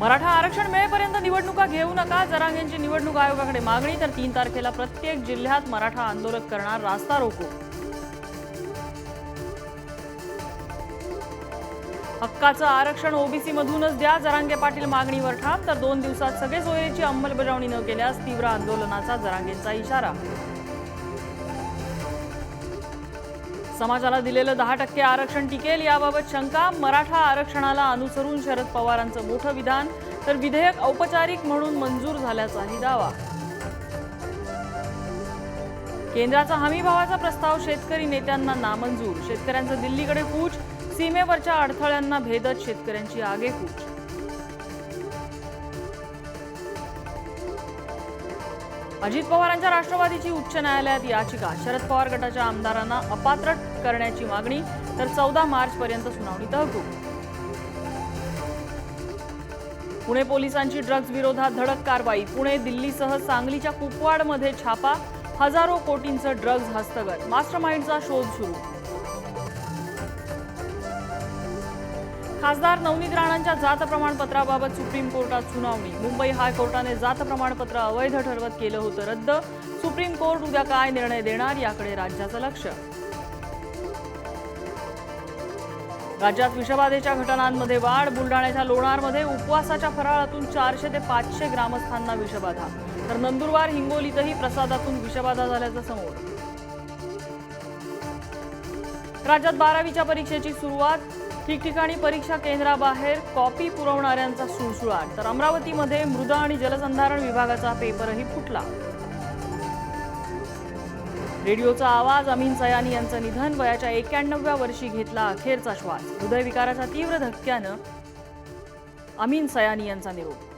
मराठा आरक्षण मिळेपर्यंत निवडणुका घेऊ नका. जरांगेंची निवडणूक आयोगाकडे मागणी तर तीन तारखेला प्रत्येक जिल्ह्यात मराठा आंदोलन करणार रास्ता रोको. हक्काचं आरक्षण ओबीसी मधूनच द्या जरांगे पाटील मागणीवर ठाम तर दोन दिवसात सगळे सोयीची अंमलबजावणी न केल्यास तीव्र आंदोलनाचा जरांगेंचा इशारा. समाजाला दिलेलं दहा टक्के आरक्षण टिकेल याबाबत शंका. मराठा आरक्षणाला अनुसरून शरद पवारांचं मोठं विधान. तर विधेयक औपचारिक म्हणून मंजूर झाल्याचाही दावा. केंद्राचा हमीभावाचा प्रस्ताव शेतकरी नेत्यांना नामंजूर. शेतकऱ्यांचं दिल्लीकडे कूच. सीमेवरच्या अडथळ्यांना भेदत शेतकऱ्यांची आगेकूच. अजित पवारांच्या राष्ट्रवादीची उच्च न्यायालयात याचिका. शरद पवार गटाच्या आमदारांना अपात्र करण्याची मागणी तर चौदा मार्च पर्यंत सुनावणी तहकूब. पुणे पोलिसांची ड्रग्ज विरोधात धडक कारवाई. पुणे दिल्लीसह सांगलीच्या कुपवाडमध्ये छापा. हजारो कोटींचं ड्रग्ज हस्तगत. मास्टरमाइंडचा शोध सुरू. खासदार नवनीत राणांच्या जात प्रमाणपत्राबाबत सुप्रीम कोर्टात सुनावणी. मुंबई हायकोर्टाने जात प्रमाणपत्र अवैध ठरवत केलं होतं रद्द. सुप्रीम कोर्ट उद्या काय निर्णय देणार याकडे राज्याचं लक्ष. राज्यात विषबाधेच्या घटनांमध्ये वाढ बुलडाण्याच्या लोणारमध्ये उपवासाच्या फराळातून चारशे ते पाचशे ग्रामस्थांना विषबाधा. तर नंदुरबार हिंगोलीतही प्रसादातून विषबाधा झाल्याचं समोर. राज्यात बारावीच्या परीक्षेची सुरुवात ठिकठिकाणी परीक्षा केंद्राबाहेर कॉपी पुरवणाऱ्यांचा सुळसुळाट तर अमरावतीमध्ये मृद आणि जलसंधारण विभागाचा पेपरही फुटला. रेडिओचा आवाज अमीन सयानी यांचं निधन वयाच्या एक्क्याण्णव्या वर्षी घेतला अखेरचा श्वास. हृदयविकाराच्या तीव्र धक्क्यानं अमीन सयानी यांचा निरोप.